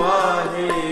तुम्हारे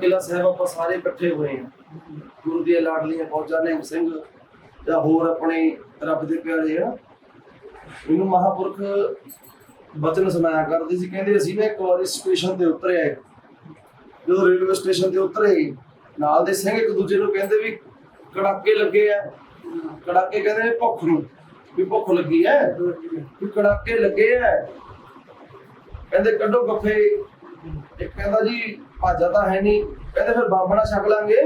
ਕਿਲਾ ਸਾਹਿਬ ਆਪਾਂ ਸਾਰੇ ਇਕੱਠੇ ਹੋਏ ਹਾਂ। ਗੁਰੂ ਦੀਆਂ ਲਾਡਲੀਆਂ ਫੌਜਾਂ ਨੇ ਸਿੰਘ ਜਾਂ ਹੋਰ ਆਪਣੇ ਰੱਬ ਦੇ ਪਿਆਰੇ ਆ। ਇਹਨੂੰ ਮਹਾਪੁਰਖ ਬਚਨ ਸੁਣਾਇਆ ਕਰਦੇ ਸੀ। ਕਹਿੰਦੇ ਅਸੀਂ ਨਾ ਇੱਕ ਵਾਰੀ ਸਟੇਸ਼ਨ ਤੇ ਉਤਰੇ ਆਏ ਜਦੋਂ ਰੇਲਵੇ ਸਟੇਸ਼ਨ ਤੇ ਉਤਰੇ, ਨਾਲ ਦੇ ਸਿੰਘ ਇੱਕ ਦੂਜੇ ਨੂੰ ਕਹਿੰਦੇ ਵੀ ਕੜਾਕੇ ਲੱਗੇ ਆ। ਕੜਾਕੇ ਕਹਿੰਦੇ ਭੁੱਖ ਨੂੰ, ਵੀ ਭੁੱਖ ਲੱਗੀ ਐ ਵੀ ਕੜਾਕੇ ਲੱਗੇ ਆ। ਕਹਿੰਦੇ ਕੱਢੋ ਗੱਫੇ। ਇੱਕ ਕਹਿੰਦਾ ਜੀ ਭਾਜਾ ਤਾਂ ਹੈ ਨਹੀਂ। ਕਹਿੰਦੇ ਫਿਰ ਬੰਬ ਨਾਲ ਛਕ ਲਾਂਗੇ।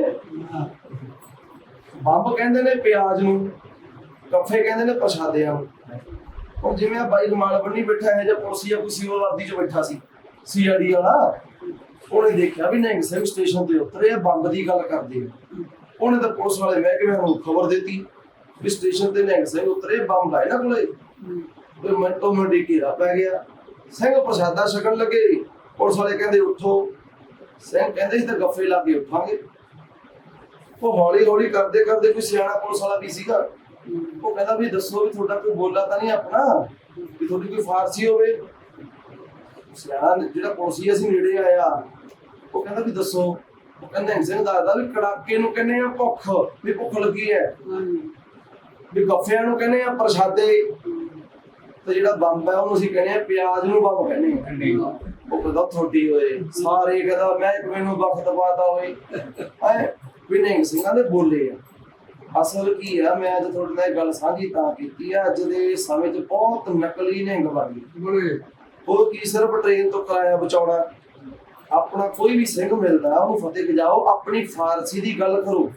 ਬੰਬ ਕਹਿੰਦੇ ਨੇ ਪਿਆਜ਼ ਨੂੰ ਗੱਫੇ ਕਹਿੰਦੇ ਨੇ ਪ੍ਰਸ਼ਾਦਿਆਂ ਨੂੰ। ਹੁਣ ਜਿਵੇਂ ਆ ਬਾਈ ਰੁਮਾਲ ਬੰਨੀ ਬੈਠਾ ਹੈ ਜਾਂ ਪੁਲਸੀਆ ਕੋਈ ਸਿਵਲ ਵਰਦੀ ਚ ਬੈਠਾ ਸੀ ਸੀਆਰਡੀ ਵਾਲਾ ਉਹਨੇ ਦੇਖਿਆ ਵੀ ਨਿਹੰਗ ਸਿੰਘ ਸਟੇਸ਼ਨ ਤੇ ਉਤਰੇ ਆ ਬੰਬ ਦੀ ਗੱਲ ਕਰਦੇ ਆ। ਉਹਨੇ ਤਾਂ ਪੁਲਿਸ ਵਾਲੇ ਮਹਿਕਮੇ ਨੂੰ ਖਬਰ ਦਿੱਤੀ ਵੀ ਸਟੇਸ਼ਨ ਤੇ ਨਿਹੰਗ ਸਿੰਘ ਉਤਰੇ ਬੰਬ ਲਾਏ ਨਾ ਕੋਲੇ। ਤੇ ਮਿੰਟੋ ਮਿੰਟੀ ਘੇਰਾ ਪੈ ਗਿਆ। ਸਿੰਘ ਪ੍ਰਸ਼ਾਦਾ ਛਕਣ ਲੱਗੇ। ਪੁਲਿਸ ਵਾਲੇ ਕਹਿੰਦੇ ਉੱਠੋ ਸਿੰਘ ਕਹਿੰਦੇ ਸੀ ਤਾਂ ਗੱਫੇ ਲਾ ਕੇ ਉੱਠਾਂਗੇ। ਉਹ ਹੌਲੀ ਹੌਲੀ ਕਰਦੇ ਕਰਦੇ ਕੋਈ ਸਿਆਣਾ ਪੁਲਿਸ ਵਾਲਾ ਵੀ ਸੀਗਾ। ਉਹ ਕਹਿੰਦਾ ਵੀ ਦੱਸੋ ਵੀ ਤੁਹਾਡਾ ਕੋਈ ਬੋਲਾ ਤਾਂ ਨਹੀਂ ਆਪਣਾ? ਵੀ ਤੁਹਾਡੀ ਕੋਈ ਫਾਰਸੀ ਹੋਵੇ? ਸਿਆਣਾ ਜਿਹੜਾ ਪੁਲਿਸੀ ਅਸੀਂ ਨੇੜੇ ਆਇਆ, ਉਹ ਕਹਿੰਦਾ ਵੀ ਦੱਸੋ। ਉਹ ਕਹਿੰਦਾ ਸਿੰਘ ਦੱਸਦਾ ਵੀ ਕੜਾਕੇ ਨੂੰ ਕਹਿੰਦੇ ਆ ਭੁੱਖ, ਵੀ ਭੁੱਖ ਲੱਗੀ ਹੈ। ਵੀ ਗੱਫਿਆਂ ਨੂੰ ਕਹਿੰਦੇ ਆ ਪ੍ਰਸ਼ਾਦੇ। ਤੇ ਜਿਹੜਾ ਬੰਬ ਹੈ ਉਹਨੂੰ ਅਸੀਂ ਕਹਿੰਦੇ ਆ ਪਿਆਜ਼ ਨੂੰ ਬੰਬ ਕਹਿੰਦੇ ਆ। ਕਹਿੰਦਾ ਥੋੜੀ ਹੋਏ ਸਾਰੇ ਕਹਿੰਦਾ ਮੈਂ ਇੱਕ ਮੈਨੂੰ ਵਕਤ ਪਾਤਾ ਹੋਏ ਐ ਵੀ ਨਹੀਂ ਸਿੰਘਾਂ ਦੇ ਬੋਲੇ ਆ। ਅਸਲ ਕੀ ਆ ਮੈਂ ਅੱਜ ਤੁਹਾਡੇ ਨਾਲ ਗੱਲ ਸਾਂਝੀ ਤਾਂ ਕੀਤੀ ਆ ਅੱਜ ਦੇ ਸਮੇਂ 'ਚ ਬਹੁਤ ਨਕਲੀ ਨਿਹੰਗ ਬਣ ਗਏ। ਉਹ ਕੀ ਸਿਰਫ ਟ੍ਰੇਨ ਤੋਂ ਕਿਰਾਇਆ ਬਚਾਉਣਾ। ਆਪਣਾ ਕੋਈ ਵੀ ਸਿੰਘ ਮਿਲਦਾ ਉਹਨੂੰ ਫਤਿਹ ਵਜਾਓ ਆਪਣੀ ਫਾਰਸੀ ਦੀ ਗੱਲ ਕਰੋ।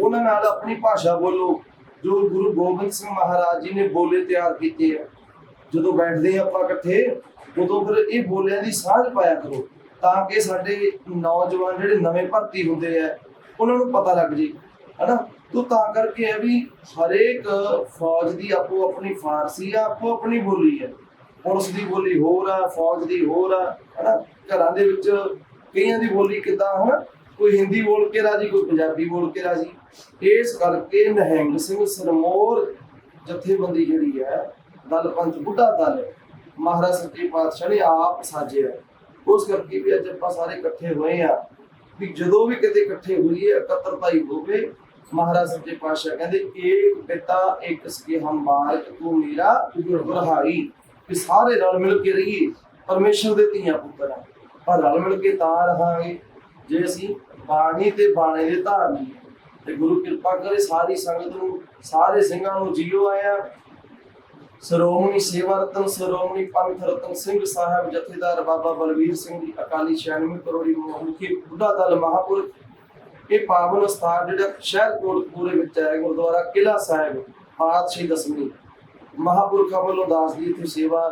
ਉਹਨਾਂ ਨਾਲ ਆਪਣੀ ਭਾਸ਼ਾ ਬੋਲੋ। ਜੋ ਗੁਰੂ ਗੋਬਿੰਦ ਸਿੰਘ ਮਹਾਰਾਜ ਜੀ ਨੇ ਬੋਲੇ ਤਿਆਰ ਕੀਤੇ ਆ। ਜਦੋਂ ਬੈਠਦੇ ਆਪਾਂ ਇਕੱਠੇ ਉਦੋਂ ਫਿਰ ਇਹ ਬੋਲਿਆਂ ਦੀ ਸਾਂਝ ਪਾਇਆ ਕਰੋ, ਤਾਂ ਕਿ ਸਾਡੇ ਨੌਜਵਾਨ ਜਿਹੜੇ ਨਵੇਂ ਭਰਤੀ ਹੁੰਦੇ ਆ, ਉਹਨਾਂ ਨੂੰ ਪਤਾ ਲੱਗ ਜੇ, ਹਨਾ? ਤੋ ਤਾਂ ਕਰਕੇ ਹੈ ਵੀ ਹਰੇਕ ਫੌਜ ਦੀ ਆਪੋ ਆਪਣੀ ਫਾਰਸੀ ਆ, ਆਪੋ ਆਪਣੀ ਬੋਲੀ ਹੈ ਪੁਲਿਸ ਦੀ ਬੋਲੀ ਹੋਰ ਆ, ਫੌਜ ਦੀ ਹੋਰ ਆ, ਹਨਾ? ਘਰਾਂ ਦੇ ਵਿੱਚ ਕਈਆਂ ਦੀ ਬੋਲੀ ਕਿਦਾਂ, ਹਨਾ? ਕੋਈ ਹਿੰਦੀ ਬੋਲ ਕੇ ਰਾਜੀ, ਕੋਈ ਪੰਜਾਬੀ ਬੋਲ ਕੇ ਰਾਜੀ। ਇਸ ਕਰਕੇ ਨਹਿੰਗ ਸਿੰਘ ਸਰਮੋਰ ਜਥੇਬੰਦੀ ਜਿਹੜੀ ਹੈ ਦਲ ਪੰਚ ਬੁੱਢਾ ਦਲ ਮਹਾਰਾਜ ਸੱਚੇ ਪਾਤਸ਼ਾਹ ਨੇ ਆਪ ਸਾਜਿਆ। ਉਸ ਕਰਕੇ ਵੀ ਅੱਜ ਆਪਾਂ ਸਾਰੇ ਇਕੱਠੇ ਹੋਏ ਆ ਵੀ ਜਦੋਂ ਵੀ ਕਿਤੇ ਇਕੱਠੇ ਹੋਈਏ ਇਕੱਤਰਤਾ ਹੀ ਹੋਵੇ, ਮਹਾਰਾਜ ਸੱਚੇ ਪਾਤਸ਼ਾਹ ਕਹਿੰਦੇ, ਏਕ ਪਿਤਾ ਇੱਕ ਸਕੇ ਹਮ ਬਾਲਕ ਤੂੰ ਮੇਰਾ ਗੁਰਹਾਰੀ ਕਿ ਸਾਰੇ ਰਲ ਮਿਲ ਕੇ ਰਹੀਏ, ਪਰਮੇਸ਼ਰ ਦੇ ਧੀਆਂ ਪੁੱਤਰ ਆ। ਪਰ ਰਲ ਮਿਲ ਕੇ ਤਾਂ ਰਹਾਂਗੇ, ਜੇ ਅਸੀਂ ਬਾਣੀ ਤੇ ਬਾਣੇ ਦੇ ਧਾਰਨੀ ਤੇ ਗੁਰੂ ਕਿਰਪਾ ਕਰੇ ਸਾਰੀ ਸੰਗਤ ਨੂੰ, ਸਾਰੇ ਸਿੰਘਾਂ ਨੂੰ ਜੀਓ ਆਇਆ ਸ਼੍ਰੋਮਣੀ ਸੇਵਾ ਰਤਨ, ਸ਼੍ਰੋਮਣੀ ਪੰਥ ਰਤਨ ਸਿੰਘ ਸਾਹਿਬ, ਜਥੇਦਾਰ ਬਾਬਾ ਬਲਵੀਰ ਸਿੰਘ ਜੀ ਅਕਾਲੀ 96 ਕਰੋੜੀ ਮੁਖੀ ਬੁੱਢਾ ਦਲ ਮਹਾਪੁਰਖ ਇਹ ਪਾਵਨ ਸਥਾਨ ਜਿਹੜਾ ਸ਼ਹਿਰ ਕੋਟਪੂਰੇ ਵਿੱਚ ਹੈ, ਗੁਰਦੁਆਰਾ ਕਿਲਾ ਸਾਹਿਬ, ਪਾਤਸ਼ਾਹੀ ਦਸਵੀਂ। ਮਹਾਪੁਰਖਾਂ ਵੱਲੋਂ ਦਾਸ ਦੀ ਸੇਵਾ,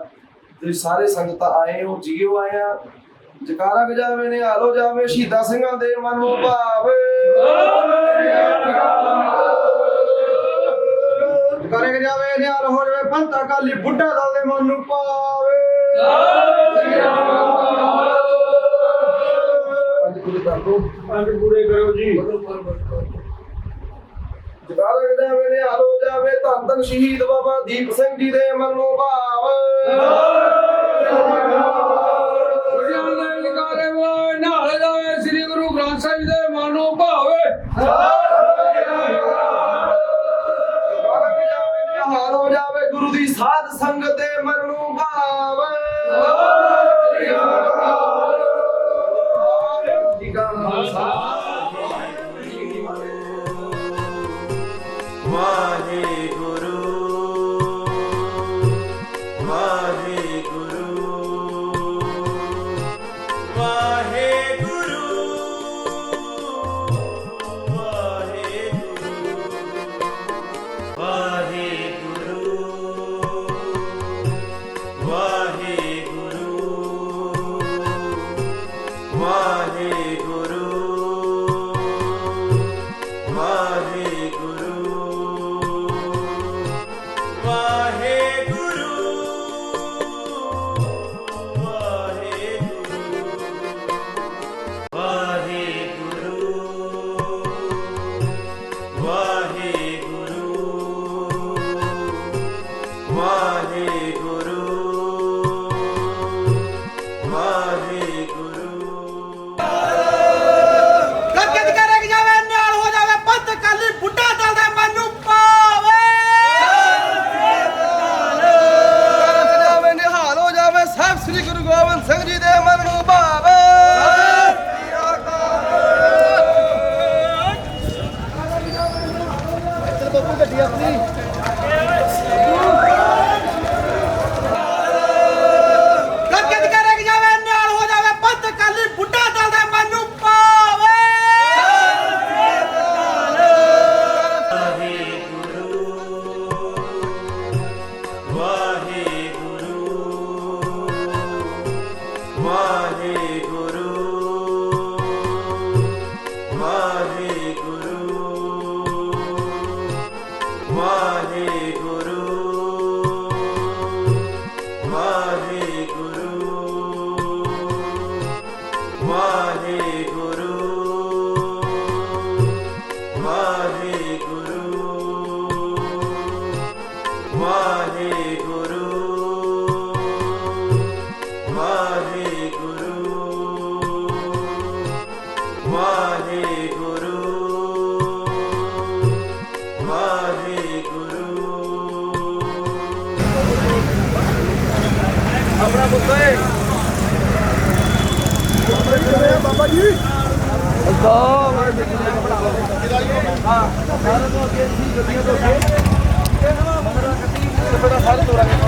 ਤੁਸੀਂ ਸਾਰੇ ਸੰਗਤਾਂ ਆਏ ਹੋ, ਜੀਓ ਆਇਆ ਜਕਾਰਾ ਗਜਾਵੇ ਨੇ ਹਾਲੋ ਜਾਵੇ, ਸ਼ਹੀਦਾਂ ਸਿੰਘਾਂ ਦੇ ਮਨ ਨੂੰ ਭਾਵੇ। ਜਕਾਰੇ ਗਜਾਵੇ ਨੇ ਹਾਲ ਹੋ ਜਾਵੇ ਪੰਤਾ ਕਾਲੀ ਬੁੱਢਾ ਦਲ ਦੇ ਮਨ ਨੂੰ ਕਰ ਦੋ। ਪੰਜ ਪੂਰੇ ਕਰੋ ਜੀ। ਜਕਾਰਾ ਗਜਾਵੇ ਨੇ ਹਾਲ ਹੋ ਜਾਵੇ ਧੰਨ ਧੰਨ ਸ਼ਹੀਦ ਬਾਬਾ ਦੀਪ ਸਿੰਘ ਜੀ ਦੇ ਮਨ ਨੂੰ ਭਾਵੇ। ਨਾਲ ਜਾਵੇ ਸ੍ਰੀ ਗੁਰੂ ਗ੍ਰੰਥ ਸਾਹਿਬ ਦੇ ਮਨ ਨੂੰ ਭਾਵੇ। Liverpool ke dia, please. ਦੋ ਹਾਂ, ਸਾਰੇ ਤੋਂ ਅੱਗੇ ਸੀ ਗੱਡੀਆਂ ਤੋਂ ਅੱਗੇ। ਇਹ ਨਾ ਮਗਰ ਕੱਟੀ ਥੋੜਾ ਹੱਲ ਤੋਰਾਂਗੇ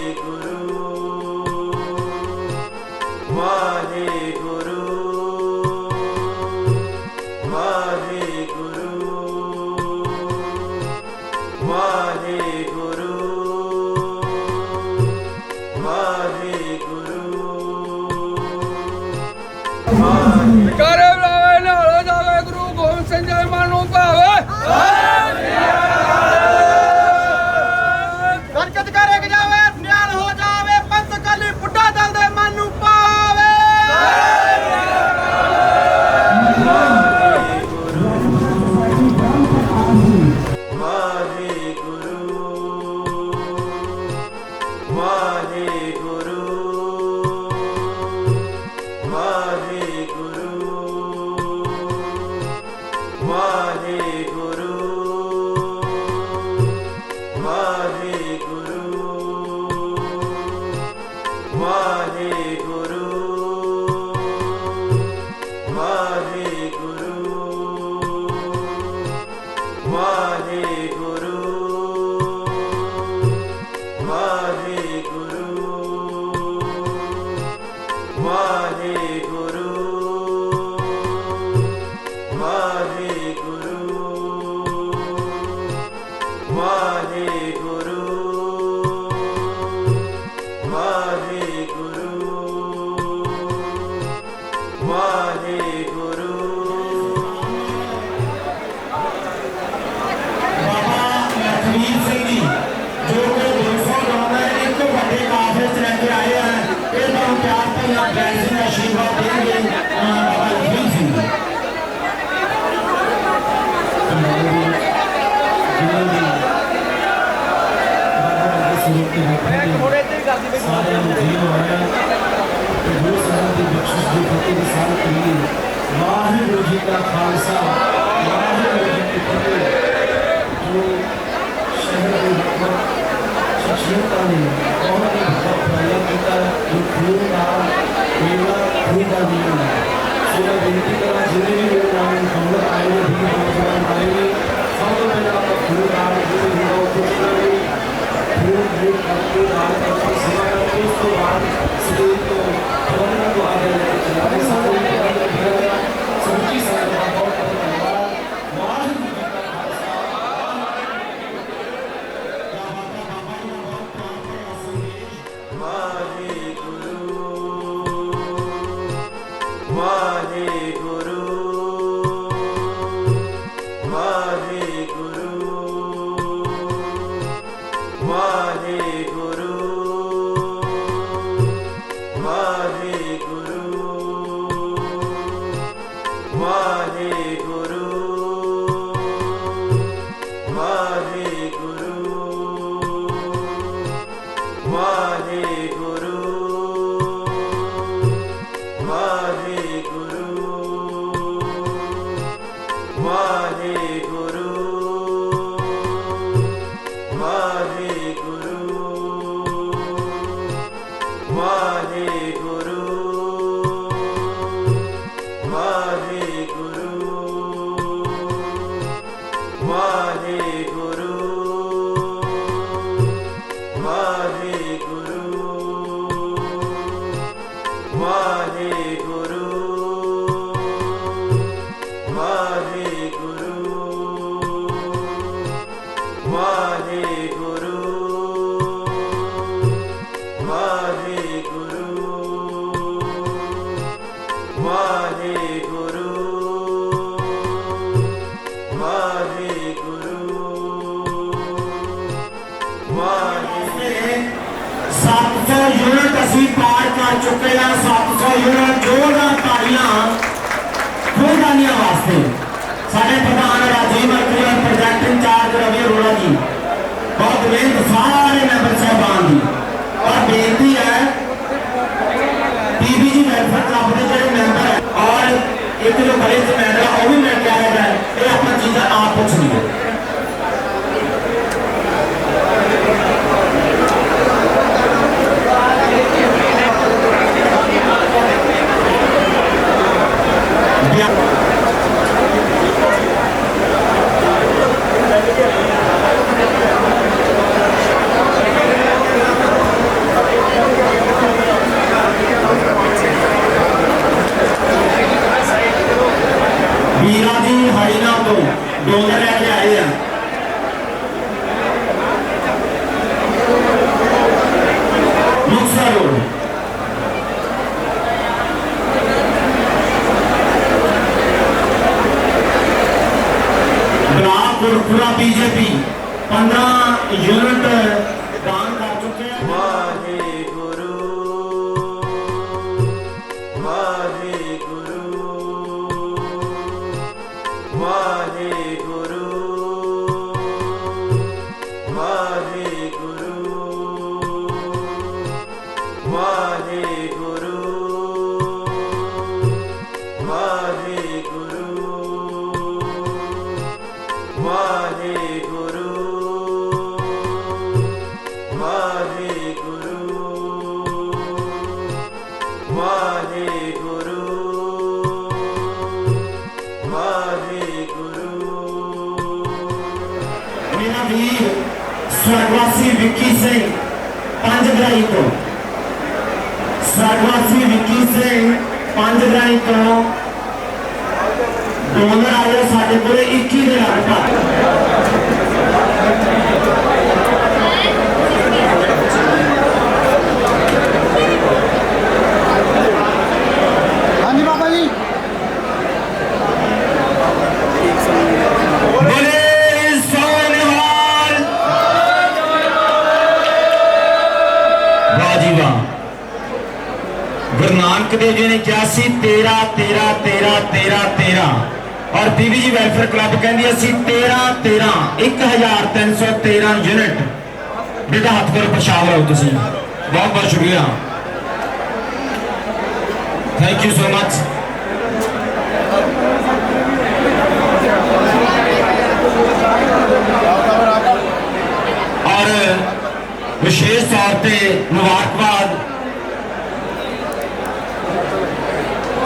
Guru. Hare ਸਾਰਿਆਂ ਨੂੰ ਜੀਵ ਹੋਇਆ ਤੇ ਗੁਰੂ ਸਾਹਿਬ ਦੀ ਬਖਸ਼ਿਸ਼ ਦੀ ਫਤਿਹ ਦੀ ਸਾਲ ਕਰੀਏ ਵਾਹਿਗੁਰੂ ਜੀ ਕਾ ਖਾਲਸਾ ਵਾਹਿਗੁਰੂ ਜੀ ਕੀ ਫਤਿਹ ਜੋ ਸ਼ਹਿਰ ਦੇ ਹਕਮਤ ਸ਼ਖਸੀਅਤਾਂ ਨੇ ਬਹੁਤ ਹੀ ਬਹੁਤ ਪ੍ਰਾਇਆ ਕੀਤਾ ਜੋ ਖੂਨ ਦਾ ਮੇਲਾ ਖੂਨ ਦਾ ਨਿਯਮ ਹੈ ਸੋ ਮੈਂ ਬੇਨਤੀ ਕਰਾਂ ਜਿੰਨੇ ਵੀ ਲੋਕ ਆਏ ਹਮਲੇ ਆਏ ਨੇ ਵੀ ਨੌਜਵਾਨ ਆਏ ਨੇ ਸਭ ਤੋਂ ਪਹਿਲਾਂ ਆਪਾਂ ਖੂਨ ਦਾ ਜਿਹੜੇ Thank you. ਯੂਨਿਟ ਅਸੀਂ ਪਾਰ ਕਰ ਚੁੱਕੇ ਹਾਂ 700 ਯੂਨਿਟ ਜੋੜਾਂ ਤਾੜੀਆਂ ਖੂਨਦਾਨੀਆਂ ਵਾਸਤੇ ਸਾਡੇ ਪ੍ਰਧਾਨ be here. ਸਰਵਾਸੀ ਵਿੱਕੀ ਸਿੰਘ ਪੰਜ ਗ੍ਰਾਈ ਤੋਂ। ਸਰਵਾਸੀ ਵਿੱਕੀ ਸਿੰਘ ਪੰਜ ਗ੍ਰਾਈ ਤੋਂ। ਡੋਨਰ ਆਇਆ ਸਾਡੇ ਕੋਲ 21 ਦੇ ਲਗਭਗ یونین اکیاسی تیرہ تیرہ تیرہ تیرہ تیرہ۔ اور B B G welfare club کہندی اسی تیرہ تیرہ۔ ایک ہزار تین سو تیرہ یونٹ۔ بیٹا ہاتھ کرو پشاور ہو تسی۔ بہت بہت شکریہ۔ تھینک یو سو مچ اور مبارکباد۔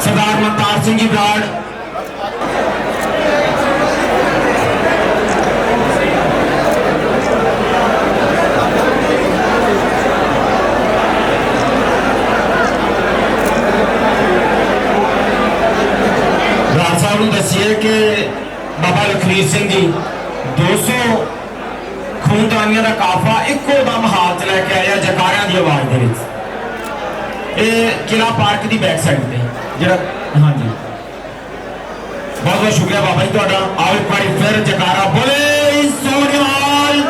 سردار منتار سنگھ جی بلاڈ۔ راج صاحب نے دسی ہے کہ بابا لکھیر سنگھ جی دو سو خون کا کافا ایکو دم ہاتھ لے کے آیا جکاریاں کی آواز دے ਇਹ ਕਿਲਾ ਪਾਰਕ ਦੀ ਬੈਕ ਸਾਈਡ ਤੇ ਜਿਹੜਾ ਹਾਂਜੀ। ਬਹੁਤ ਬਹੁਤ ਸ਼ੁਕਰੀਆ ਬਾਬਾ ਜੀ ਤੁਹਾਡਾ। ਆਓ ਇੱਕ ਵਾਰੀ ਫਿਰ ਜਕਾਰਾ ਬੋਲੇ ਸੋਨਿਹਾਲ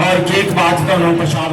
ਔਰ ਕੇਕ ਬਾਅਦ 'ਚ ਤੁਹਾਨੂੰ ਪ੍ਰਸ਼ਾਦ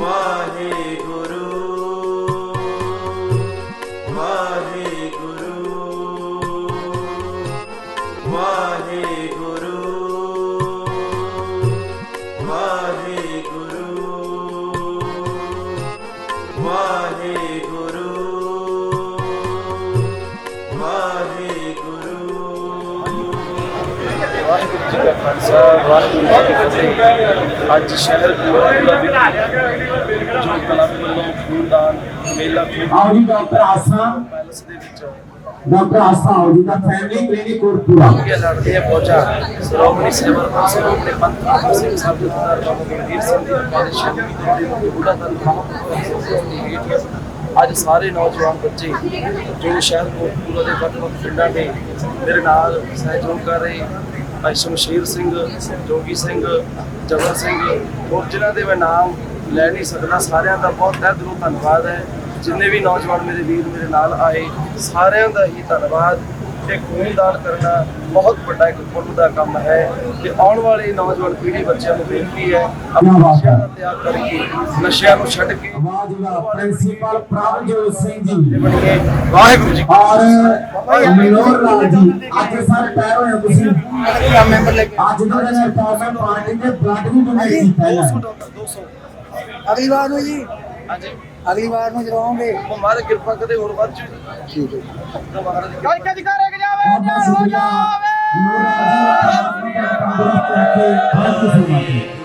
ਵਾਹਿਗੁਰੂ। ਜੀ ਕਾ ਖਾਲਸਾ ਵਾਹਿਗੁਰੂ ਜੀ ਕੀ ਫਤਿਹ ਅੱਜ ਸ਼ਹਿਰ ਗੁਰਦੁਆਰਾ ਵਿੱਚ ਜੋ ਕਲੱਬ ਵੱਲੋਂ ਖੂਨਦਾਨ ਮੇਲਾ ਖੂਨ ਆਓ ਜੀ ਡਾਕਟਰ ਆਸਾ। ਪੈਲਸ ਦੇ ਵਿੱਚ ਡਾਕਟਰ ਆਸਾ ਆਓ ਜੀ ਦਾ ਫੈਮਿਲੀ ਕਲੀਨਿਕ ਕੋਟਪੂਰਾ। ਇਹ ਲੜਦੇ ਆ ਪਹੁੰਚਾ। ਸ਼੍ਰੋਮਣੀ ਸੇਵਾ ਸਰੋਮਣੀ ਪੰਥ ਆਗੂ ਸਿੰਘ ਸਾਹਿਬ ਦੇ ਸਰਦਾਰ ਬਾਬਾ ਬਲਵੀਰ ਸਿੰਘ ਦੀ ਪਾਤਸ਼ਾਹ ਦੀ ਬੁੱਢਾ ਦਲ ਮਹਾਂਪੁਰਖ ਅੱਜ ਸਾਰੇ ਨੌਜਵਾਨ ਬੱਚੇ ਜੋ ਸ਼ਹਿਰ ਕੋਟਪੂਰਾ ਦੇ ਵੱਖ ਵੱਖ ਪਿੰਡਾਂ ਦੇ ਮੇਰੇ ਨਾਲ ਸਹਿਯੋਗ ਕਰ ਰਹੇ ਭਾਈ ਸ਼ਮਸ਼ੀਰ ਸਿੰਘ, ਜੋਗੀ ਸਿੰਘ ਜਬਰ ਸਿੰਘ, ਹੋਰ ਜਿਨ੍ਹਾਂ ਦੇ ਮੈਂ ਨਾਮ ਲੈ ਨਹੀਂ ਸਕਦਾ, ਸਾਰਿਆਂ ਦਾ ਬਹੁਤ ਤਹਿ ਦਿਲੋਂ ਧੰਨਵਾਦ ਹੈ। ਜਿੰਨੇ ਵੀ ਨੌਜਵਾਨ ਮੇਰੇ ਵੀਰ ਮੇਰੇ ਨਾਲ ਆਏ, ਸਾਰਿਆਂ ਦਾ ਹੀ ਧੰਨਵਾਦ। ਤੇ ਖੂਨਦਾਨ ਕਰਨਾ ਬਹੁਤ ਵੱਡਾ ਇੱਕ ਪੁੰਨ ਦਾ ਕੰਮ ਹੈ ਤੇ ਆਉਣ ਵਾਲੀ ਨੌਜਵਾਨ ਪੀੜ੍ਹੀ ਬੱਚਿਆਂ ਨੂੰ ਬੇਨਤੀ ਹੈ ਆਪਣੇ ਨਸ਼ਿਆਂ ਦਾ ਤਿਆਗ ਕਰਕੇ ਨਸ਼ਿਆਂ ਨੂੰ ਛੱਡ ਕੇ ਪ੍ਰਿੰਸੀਪਲ ਪ੍ਰਭਜੋਤ ਸਿੰਘ ਜੀ। ਬਣੀਏ ਵਾਹਿਗੁਰੂ ਜੀ ਔਰ ਮਨੋਹਰ ਲਾਲ ਜੀ ਅੱਜ ਸਾਰੇ ਪੈਰ ਹੋਏ ਹੋ ਤੁਸੀਂ। ਮੈਂਬਰ ਲੈ ਅੱਜ ਦਾ ਦਿਨ ਪਾਰਟੀ ਨੇ ਬਲੱਡ ਵੀ ਡੋਨੇਟ ਕੀਤਾ ਹੈ 200 ਅਗਲੀ ਵਾਰ ਨੂੰ ਜੀ? ਹਾਂਜੀ। ਅਗਲੀ ਵਾਰ ਨੂੰ ਜਦੋਂ ਆਉਂਗੇ। ਮਹਾਰਾਜ ਕਿਰਪਾ ਕਦੇ ਹੋਰ ਵੱਧ ਚ ਠੀਕ ਹੈ ਅੱਜ ਕਦੀ ਕਰੇ ਜਾਵੇ? ਹੋ ਜਾਵੇ। ਗੁਰੂ ਰਾਜੀ ਰਾਮ ਦੇ ਕਰਕੇ ਹੱਥ ਸੁਣਾਵੇ